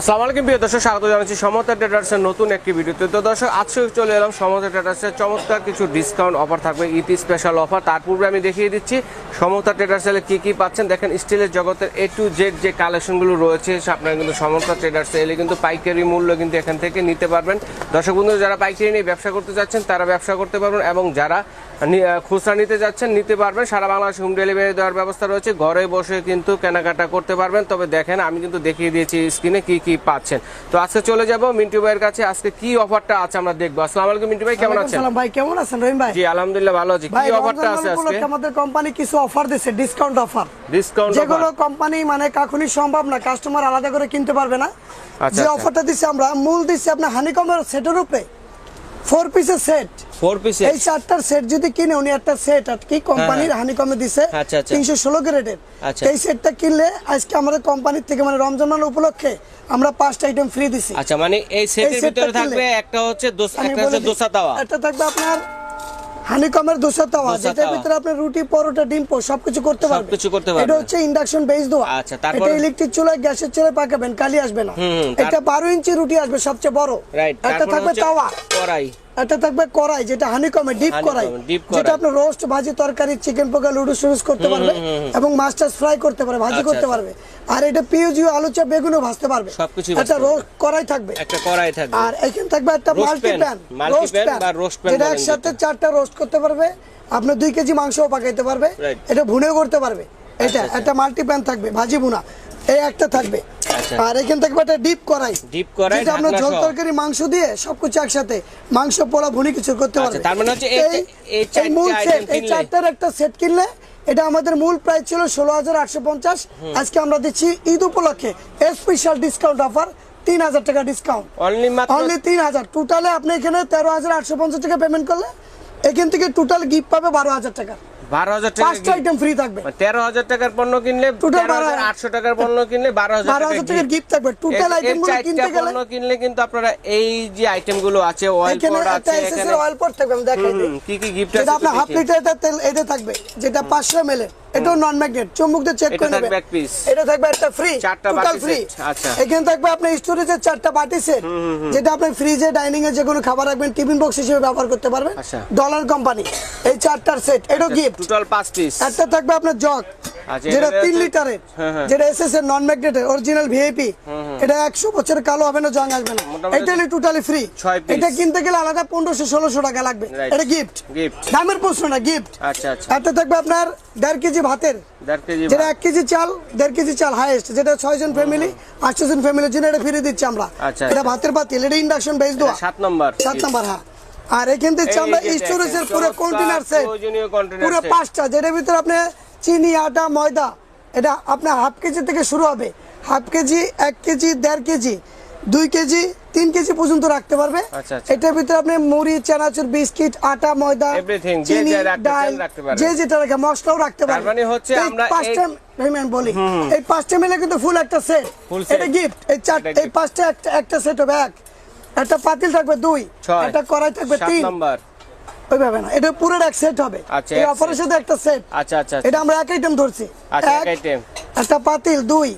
আসসালামু আলাইকুম, প্রিয় দর্শক, স্বাগত জানাচ্ছি সমতা ট্রেডার্সের নতুন একটি ভিডিওতে। তো দর্শক, আজকে চলে এলাম সমতা ট্রেডার্সের চমৎকার কিছু ডিসকাউন্ট অফার থাকবে ইতি স্পেশাল অফার তার পূর্বে আমি দেখিয়ে দিচ্ছি, সমতা ট্রেডার্সের কি কি পাচ্ছেন। দেখেন, স্টিলের জগতের এ টু জেড যে কালেকশনগুলো রয়েছে আপনারা কিন্তু সমতা ট্রেডার্সে এলে কিন্তু পাইকারি মূল্য কিন্তু এখান থেকে নিতে পারবেন। দর্শক বন্ধু যারা পাইকারি নিয়ে ব্যবসা করতে যাচ্ছেন, তারা ব্যবসা করতে পারবেন এবং যারা খুচরা নিতে যাচ্ছেন, নিতে পারবেন। সারা বাংলাদেশ হোম ডেলিভারি দেওয়ার ব্যবস্থা রয়েছে। ঘরে বসে কিন্তু কেনাকাটা করতে পারবেন। তবে দেখেন, আমি কিন্তু দেখিয়ে দিয়েছি স্ক্রিনে কি কি পাচ্ছেন। তো আজকে চলে যাব মিন্টু ভাইয়ের কাছে। আজকে কি অফারটা আছে আমরা দেখব। আসসালামু আলাইকুম মিন্টু ভাই কেমন আছেন? ভাই কেমন আছেন রহিম ভাই? জি আলহামদুলিল্লাহ ভালো আছি। কি অফারটা আছে আজকে? আমাদের কোম্পানি কিছু অফার দিচ্ছে ডিসকাউন্ট অফার ডিসকাউন্ট যেগুলো কোম্পানি মানে কখনই সম্ভব না কাস্টমার আলাদা করে কিনতে পারবে না। আচ্ছা, যে আচ্ছা। অফারটা দিচ্ছে আমরা মূল দিচ্ছি আপনার হানিকমের সেটের উপরে। ফোর পিসের সেট ফোর পিসে এই চারটার সেট যদি কিনে উনি একটা সেট আর কি কোম্পানির দিছে আচ্ছা, আচ্ছা। তিনশো ষোলো গ্রেডের আচ্ছা। এই সেটটা কিনলে আজকে আমাদের কোম্পানির থেকে মানে রমজান উপলক্ষে আমরা পাঁচটা আইটেম ফ্রি দিছি। আচ্ছা মানে এই সেটের ভিতরে থাকবে কিনলে- একটা হচ্ছে একটা হচ্ছে দোসা তাওয়া। একটা থাকবে আপনার হানিকমের দোসা তাওয়া যেটার ভিতরে আপনি রুটি পরোটা ডিম সবকিছু করতে পারবেন। সবকিছু করতে পারবেন। এটা হচ্ছে ইন্ডাকশন বেস দোয়া। আচ্ছা, তারপর? এটা ইলেকট্রিক চুলায় গ্যাসের চুলায় পাকাবেন কালি আসবে না। এটা বারো ইঞ্চি রুটি আসবে সবচেয়ে বড়। রাইট একটা থাকবে তাওয়া। কড়াই। একটা থাকবে কড়াই যেটা হানিকমে ডিপ কড়াই। যেটা আপনি রোস্ট ভাজি তরকারি চিকেন পোকা লুডুস টুডুস করতে পারবে এবং ফ্রাই করতে পারবে ভাজি আচ্ছা, করতে আচ্ছা। পারবে। আর এটা পিওজিও আলু চাপ বেগুনও ভাজতে পারবে। রোস্ট কড়াই থাকবে। একটা কড়াই থাকবে। আর এখানে থাকবে একটা মাল্টি প্যান রোস্ট প্যান বা pan যেটা একসাথে। চারটা রোস্ট করতে পারবে। আপনি দুই কেজি মাংসও পাকাইতে পারবে। এটা ভুনেও করতে পারবে। এটা আচ্ছা। একটা মাল্টি প্যান থাকবে ভাজি ভুনা। এই একটা থাকবে। আর এখানে থাকবে একটা ডিপ কড়াই ডিপ কড়াই যেটা আপনার ঝোল তরকারি মাংস দিয়ে সবকিছু একসাথে। মাংস পোলা ভুনি কিছু করতে আচ্ছা, পারবে। তার মানে হচ্ছে এই- মূল সেট এই চারটার একটা সেট কিনলে এটা আমাদের মূল প্রাইস ছিল ষোলো হাজার আটশো পঞ্চাশ। আজকে আমরা দিচ্ছি ঈদ উপলক্ষে স্পেশাল ডিসকাউন্ট অফার তিন হাজার টাকা ডিসকাউন্ট অনলি তিন হাজার। টোটালে আপনি এখানে তেরো হাজার আটশো পঞ্চাশ টাকা পেমেন্ট করলে এখান থেকে টোটাল গিফট পাবে বারো হাজার টাকা। বারো হাজার টাকা পাঁচটা আইটেম ফ্রি থাকবে। তেরো হাজার টাকার পণ্য কিনলে আটশো টাকার পণ্য কিনলে বারো হাজার বারো হাজার টাকার গিফট থাকবে। টোটাল আইটেম কিনতে গেলে পণ্য কিনলে কিন্তু আপনারা এই যে আইটেমগুলো আছে অয়েল আছে এসএস এখানে অয়েল পট থাকবে আমি দেখাই দিই। কি কি গিফট আপনার হাফ লিটার তেল এটা থাকবে যেটা পাঁচশো মেলে এটাও নন ম্যাগনেট চুম্বক দিয়ে চেক করে নেবে। এটা থাকবে একটা ফ্রি চারটা টোটাল ফ্রি আচ্ছা। এখানে থাকবে আপনার স্টোরেজের চারটা বাটি সেট যেটা আপনি ফ্রিজে ডাইনিং এ যে কোনো খাবার রাখবেন টিফিন বক্স হিসেবে ব্যবহার করতে পারবেন। আচ্ছা। ডলার কোম্পানি এই চারটার সেট এটা গিফট টোটাল পাঁচ পিস একটা থাকবে আপনার জগ আচ্ছা, যেটা তিন লিটারের হ্যাঁ, হ্যাঁ। যেটা এসএস এর নন ম্যাগনেটের অরিজিনাল ভিআইপি এটা একশো বছরের কালো হবে না জং আসবে না। এটা টোটালি ফ্রি এটা কিনতে গেলে আলাদা পনেরোশো ষোলোশো টাকা লাগবে। এটা গিফট। দামের প্রশ্ন না গিফট আচ্ছা আচ্ছা। থাকবে আপনার দেড় কেজি ভাতের। যেটা এক কেজি চাল দেড় কেজি চাল হাইয়েস্ট যেটা ছয় জন ফ্যামিলি আটশো জন ফ্যামিলির জন্য এটা ফিরে দিচ্ছি আমরা। আচ্ছা, এটা আচ্ছা। ভাতের পাতিল এটা ইন্ডাকশন বেস দেওয়া। সাত নম্বর। সাত নাম্বার হ্যাঁ। আর এখান থেকে আমরা স্টোরেজের পুরো কন্টেনার সেট পুরো পাঁচটা যেটার ভিতরে আপনি চিনি আটা ময়দা এটা আপনার হাফ কেজি থেকে শুরু হবে। হাফ কেজি এক কেজি দেড় কেজি দুই কেজি তিন কেজি পর্যন্ত রাখতে পারবে। আচ্ছা, আচ্ছা। এটার ভিতরে আপনি মুড়ি চানাচুর বিস্কিট আটা ময়দা চিনি ডাল যে যেটা রাখে মশলাও রাখতে পারবে মানে হচ্ছে আমরা পাঁচটা আমি বলি এই পাঁচটা মিলে কিন্তু ফুল একটা সেট এটা গিফট এই এই পাঁচটা একটা একটা সেট হবে এক। একটা পাতিল থাকবে দুই। একটা কড়াই থাকবে তিন। নম্বর ওইভাবে না এটা পুরো এক সেট হবে। আচ্ছা, এই অফারের সাথে একটা সেট আচ্ছা আচ্ছা এটা আমরা এক আইটেম ধরছি। আচ্ছা, এক এক, একটা পাতিল দুই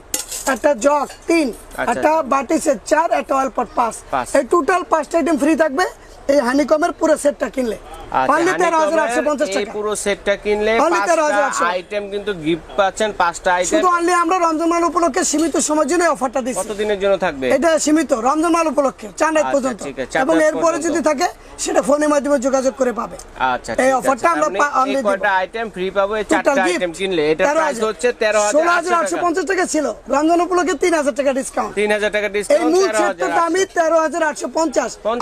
একটা জগ তিন আচ্ছা, একটা বাটি সেট চার একটা অয়েল পট পাঁচ। এই টোটাল পাঁচটা আইটেম ফ্রি থাকবে। এই হানিকমের পুরো সেটটা কিনলে। আচ্ছা, পারলে তেরো হাজার আটশো হানিকমের পঞ্চাশ এই টাকা। পুরো সেটটা কিনলে আইটেম কিন্তু গিফট পাচ্ছেন পাঁচটা আইটেম শুধু অনলি আমরা রমজান মাল উপলক্ষে সীমিত সময়ের জন্য অফারটা দিচ্ছি। কতদিনের জন্য থাকবে? এটা সীমিত রমজান মাল উপলক্ষে চার আচ্ছা, পর্যন্ত। ঠিক আছে, চার এবং এরপরে যদি থাকে সেটা ফোনের মাধ্যমে যোগাযোগ করে পাবে। আচ্ছা এই অফারটা আমরা তার পা- only এই দিব। কয়টা আইটেম ফ্রি পাবো এই চারটা আইটেম কিনলে। এটা প্রাইস হচ্ছে তেরো ষোলো হাজার হাজার আটশো পঞ্চাশ টাকা ছিল। রমজান উপলক্ষে তিন হাজার টাকা ডিসকাউন্ট তিন হাজার টাকা এই ডিসকাউন্ট মূল সেটটার দামই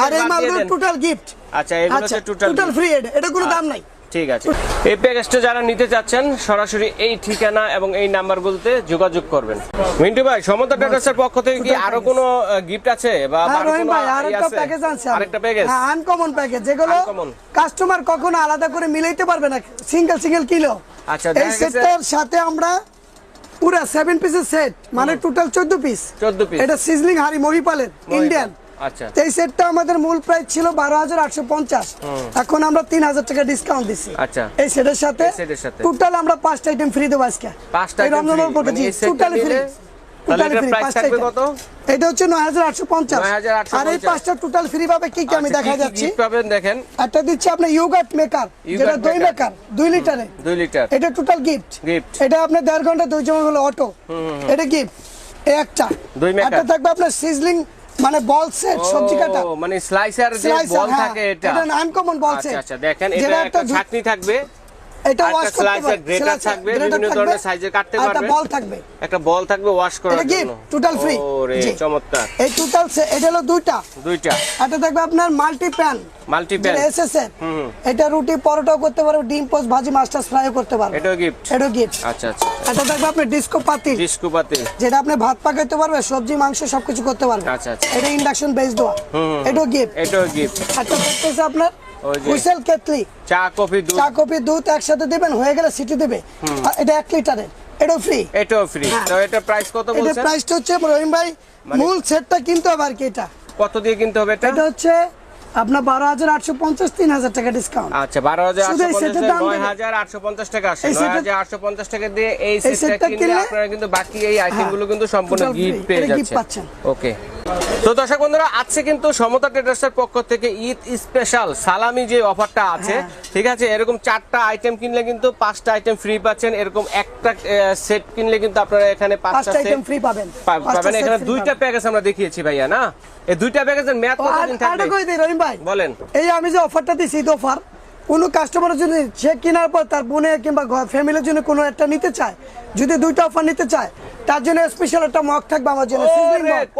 আর এই মালগুলো দেন। টোটাল গিফট আচ্ছা এগুলো হচ্ছে টোটাল টোটাল ফ্রি এটা এটা কোনো দাম নাই। ঠিক আছে। এই প্যাকেজটা যারা নিতে চাচ্ছেন সরাসরি এই ঠিকানা এবং এই নাম্বারগুলোতে যোগাযোগ করবেন। মিন্টু ভাই সমতা ট্রেডার্সের পক্ষ থেকে কি আরও কোনো গিফট আছে? বা হ্যাঁ আরও কোনো ভাই আরেকটা প্যাকেজ আছে? আরেকটা প্যাকেজ হ্যাঁ আনকমন প্যাকেজ যেগুলো কাস্টমার কখনো আলাদা করে মিলাইতে পারবে না সিঙ্গেল সিঙ্গেল কিলো। আচ্ছা, এই সেটটার সাথে আমরা পুরো সেভেন পিসের সেট মানে টোটাল চোদ্দ পিস 14 পিস এটা সিজলিং হাড়ি মহিপালের ইন্ডিয়ান আচ্ছা এই সেটটা আমাদের মূল প্রাইস ছিল বারো হাজার আটশো পঞ্চাশ। এখন আমরা তিন হাজার টাকা ডিসকাউন্ট দিচ্ছি আচ্ছা। এই সেটের সাথে। টোটাল আমরা পাঁচটা আইটেম ফ্রি দেবো আজকে। মানে টোটালি ফ্রি এটা হচ্ছে নয় হাজার আটশো পঞ্চাশ। আর এই পাঁচটা টোটাল ফ্রি পাবে কি কি আমি আচ্ছা, দেখা যাচ্ছি? পাবেন দেখেন। একটা দিচ্ছি আপনার মেকার যেটা দই মেকার দুই লিটারে। দুই লিটার। এটা টোটাল গিফট। এটা আপনার দেড় ঘণ্টা দুই জমা হলো অটো এটা গিফট একটা। দই maker। একটা থাকবে আপনার সিজলিং মানে বল সেট সবজি কাটা মানে স্লাইসার যে বল হ্যাঁ, থাকে এটা। এটা আনকমন বল সেট আচ্ছা দেখেন এটা একটা ছাকনি থাকবে। এটা ওয়াশ করতে পারবে থাকবে, বিভিন্ন ধরনের কাটতে আর একটা বল থাকবে। একটা বল থাকবে ওয়াশ করার জন্য gift, total free। ওরে চমৎকার। এই টোটাল এটা হলো দুইটা। দুইটা। এটা থাকবে আপনার মাল্টি প্যান মাল্টি প্যান যেটা এসএসএর এটা রুটি পরোটাও করতে পারবে ডিম পোস্ট ভাজি মাস্টার্স ফ্রাইও করতে পারবে এটাও গিফট এটা গিফট আচ্ছা আচ্ছা এটা থাকবে আপনার ডিস্কো পাতিল। ডিস্কো পাতি যেটা আপনি ভাত পাকাইতে পারবে সবজি মাংস সবকিছু করতে পারবে। আচ্ছা, আচ্ছা। এটা ইন্ডাকশন বেস দেওয়া। এটাও গিফট এটাও গিফট থাকতেছে আপনার হুইসেল কেটলি। চা কফি দুধ। চা কফি দুধ একসাথে দিবেন হয়ে গেলে সিটি দেবে। এটা এক লিটারের এটাও ফ্রি এটাও ফ্রি হ্যাঁ। তো এটা প্রাইস কত বলছেন? এটা প্রাইসটা হচ্ছে রহিম ভাই মূল সেটটা কিনতে হবে আর কি এটা। কত দিয়ে কিনতে হবে এটা? এটা হচ্ছে আপনার বারো হাজার আটশো পঞ্চাশ তিন হাজার টাকা ডিসকাউন্ট আচ্ছা বারো হাজার। হাজার আটশো পঞ্চাশ টাকা আসে। হাজার আটশো পঞ্চাশ টাকা দিয়ে এই সেটটা কিনলে আপনারা কিন্তু বাকি এই আইটেমগুলো কিন্তু সম্পূর্ণ গিফট পেয়ে যাচ্ছেন। ওকে তো দর্শক বন্ধুরা আজকে কিন্তু সমতা ট্রেডার্সের পক্ষ থেকে ঈদ স্পেশাল সালামি যে অফারটা আছে হ্যাঁ। ঠিক আছে? এরকম চারটা আইটেম কিনলে কিন্তু পাঁচটা আইটেম ফ্রি পাচ্ছেন এরকম একটা সেট কিনলে কিন্তু আপনারা এখানে পাঁচটা আইটেম ফ্রি পাবেন। পাবেন। এখানে দুইটা প্যাকেজ আমরা দেখিয়েছি ভাইয়া না? এই দুইটা প্যাকেজের মেয়াদ কতদিন থাকবে? ভাই? বলেন। এই আমি যে অফারটা দিছি ঈদ অফার কোনো কাস্টমার যদি সে কেনার পর তার বোনে কিংবা ফ্যামিলির জন্য কোনো একটা নিতে চায় যদি দুইটা অফার নিতে চায় তার জন্য স্পেশাল একটা মগ থাকবে আমার জন্য।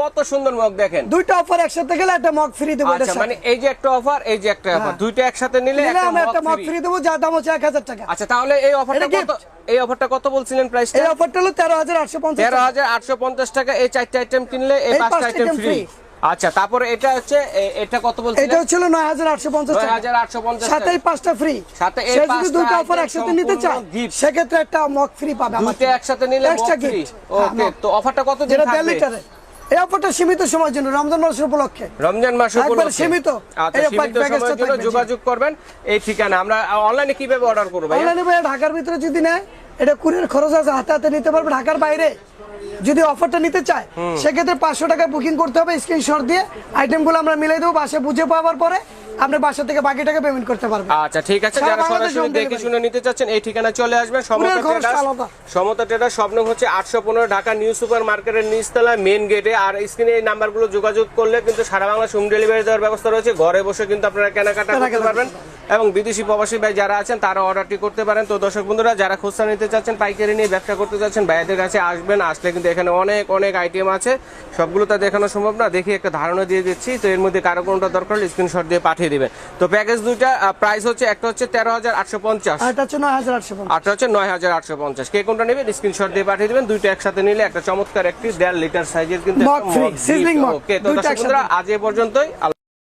কত সুন্দর মগ দেখেন। দুইটা অফার একসাথে গেলে একটা মগ ফ্রি দেবো আচ্ছা মানে এই যে একটা অফার এই যে একটা অফার হ্যাঁ। দুইটা একসাথে নিলে একটা মগ ফ্রি দেবো যার দাম হচ্ছে এক হাজার টাকা। আচ্ছা তাহলে এই অফারটা কত এই অফারটা কত বলছিলেন প্রাইসটা এই অফারটা হলো তেরো হাজার আটশো পঞ্চাশ তেরো হাজার আটশো পঞ্চাশ টাকা এই চারটে আইটেম কিনলে এই পাঁচটা আইটেম ফ্রি। আচ্ছা তারপরে এটা হচ্ছে এটা কত বলছিলেন এটা হচ্ছিল নয় হাজার আটশো টাকা। হাজার আটশো পঞ্চাশ সাথে এই পাঁচটা ফ্রি সাথে এই সে যদি দুটো অফার একসাথে নিতে gift। সেক্ষেত্রে একটা মগ ফ্রি পাবে একসাথে নিলে Extra ফ্রি ওকে তো অফারটা কত দিন থাকবে? লিটারে এই অফারটা সীমিত সময়ের জন্য রমজান মাসের উপলক্ষে। রমজান মাস একবার উপলক্ষে। সীমিত। আচ্ছা সীমিত সময়ের জন্য যোগাযোগ করবেন। এই ঠিকানা আমরা অনলাইনে কীভাবে অর্ডার করব ভাই অনলাইনে ভাই ঢাকার ভিতরে যদি নেয় এটা কুরিয়ার খরচ আছে হাতে হাতে নিতে পারবে ঢাকার বাইরে। যদি অফারটা নিতে চায় সেক্ষেত্রে পাঁচশো টাকা বুকিং করতে হবে স্ক্রিনশট দিয়ে। আইটেমগুলো আমরা মিলাই দেবো বাসে বুঝে পাওয়ার পরে আপনি বাসা থেকে বাকি টাকা পেমেন্ট করতে পারবেন আচ্ছা ঠিক আছে যারা সরাসরি দেখে শুনে নিতে চাচ্ছেন এই ঠিকানায় চলে আসবেন সমতা ট্রেডার্স সমতা ট্রেডার্স স্বপ্ন হচ্ছে আটশো পনেরো ঢাকা নিউ সুপার মার্কেটের নিচতলায় মেন গেটে আর স্ক্রিনে এই নাম্বারগুলো যোগাযোগ করলে কিন্তু সারা বাংলা হোম ডেলিভারি দেওয়ার ব্যবস্থা রয়েছে। ঘরে বসে কিন্তু আপনারা কেনাকাটা করতে পারবেন। এবং বিদেশি প্রবাসী ভাই যারা আছেন তারা অর্ডারটি করতে পারেন। তো দর্শক বন্ধুরা যারা খুচরা নিতে চাচ্ছেন পাইকারি নিয়ে ব্যবসা করতে চাচ্ছেন ভাইয়াদের কাছে আসবেন আসলে কিন্তু এখানে অনেক অনেক আইটেম আছে। সবগুলো তো দেখানো সম্ভব না। দেখি একটা ধারণা দিয়ে দিচ্ছি। তো এর মধ্যে কারও কোনটা দরকার হলে স্ক্রিনশট দিয়ে পাঠিয়ে দিবেন। তো প্যাকেজ দুইটা প্রাইস হচ্ছে একটা হচ্ছে তেরো হাজার আটশো পঞ্চাশ। নয় হাজার আটশো পঞ্চাশ। আটটা হচ্ছে নয় হাজার আটশো পঞ্চাশ। কে কোনটা নেবেন? স্ক্রিনশট দিয়ে পাঠিয়ে দিবেন। দুইটা একসাথে নিলে একটা চমৎকার একটি দেড় লিটার সাইজের কিন্তু ওকে তো দর্শক বন্ধুরা। আজ এ পর্যন্তই। আল্লাহ